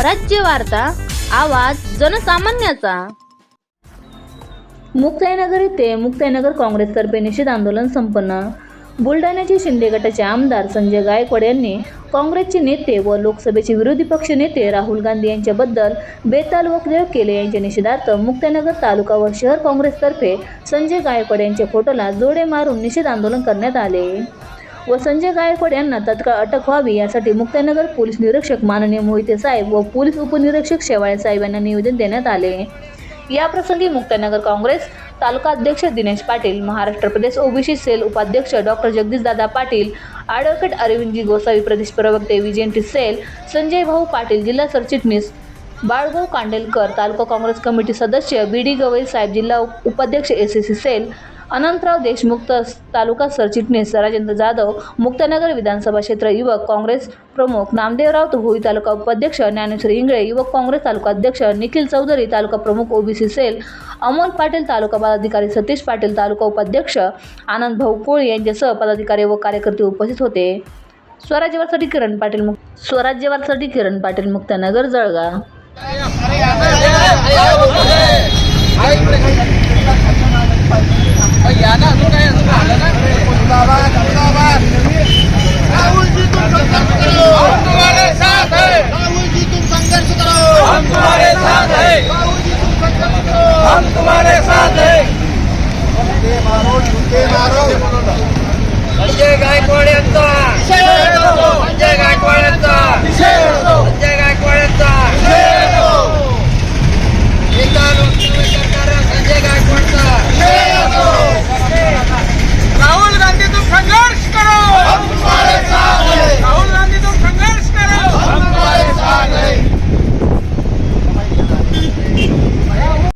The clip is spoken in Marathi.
स्वराज्य वार्ता आवाज जनसामान्याचा. मुक्ताईनगर येथे मुक्ताईनगर काँग्रेसतर्फे निषेध आंदोलन संपन्न. बुलढाण्याचे शिंदे गटाचे आमदार संजय गायकवाड यांनी काँग्रेसचे नेते व लोकसभेचे विरोधी पक्ष नेते राहुल गांधी यांच्याबद्दल बेताल वक्तव्य केले. यांच्या निषेधार्थ मुक्तानगर तालुका व शहर काँग्रेसतर्फे संजय गायकवाड यांच्या फोटोला जोडे मारून निषेध आंदोलन करण्यात आले. व संजय गायकवाड यांना तत्काळ अटक व्हावी यासाठी मुक्तानगर पोलीस निरीक्षक माननीय मोहिते साहेब व पोलीस उपनिरीक्षक शेवाळे साहेब यांना निवेदन देण्यात आले. याप्रसंगी मुक्तानगर काँग्रेस तालुका अध्यक्ष दिनेश पाटील महाराष्ट्र प्रदेश ओबीसी सेल उपाध्यक्ष डॉक्टर जगदीशदादा पाटील ॲडव्होकेट अरविंदजी गोसावी प्रदेश प्रवक्ते विजयंती सेल संजय भाऊ पाटील जिल्हा सरचिटणीस बाळगाव कांडेलकर तालुका काँग्रेस कमिटी सदस्य बी डी गवई साहेब जिल्हा उपाध्यक्ष S S C cell Anantrao Deshmukh तालुका सरचिटणीस राजेंद्र जाधव मुक्तानगर विधानसभा क्षेत्र युवक काँग्रेस प्रमुख नामदेवराव होळी तालुका उपाध्यक्ष ज्ञानेश्वर इंगळे युवक काँग्रेस तालुका अध्यक्ष निखिल चौधरी तालुका प्रमुख ओबीसी सेल अमोल पाटील तालुका पदाधिकारी सतीश पाटील तालुका उपाध्यक्ष आनंद भाऊ कोळी यांच्यासह पदाधिकारी व कार्यकर्ते उपस्थित होते. स्वराज्यवारसाठी किरण पाटील मुक्त स्वराज्यवारसाठी किरण पाटील मुक्तानगर जळगाव. हम तुम्हारे साथ हैं झुके मारो झुके मारो संजय गायकवाड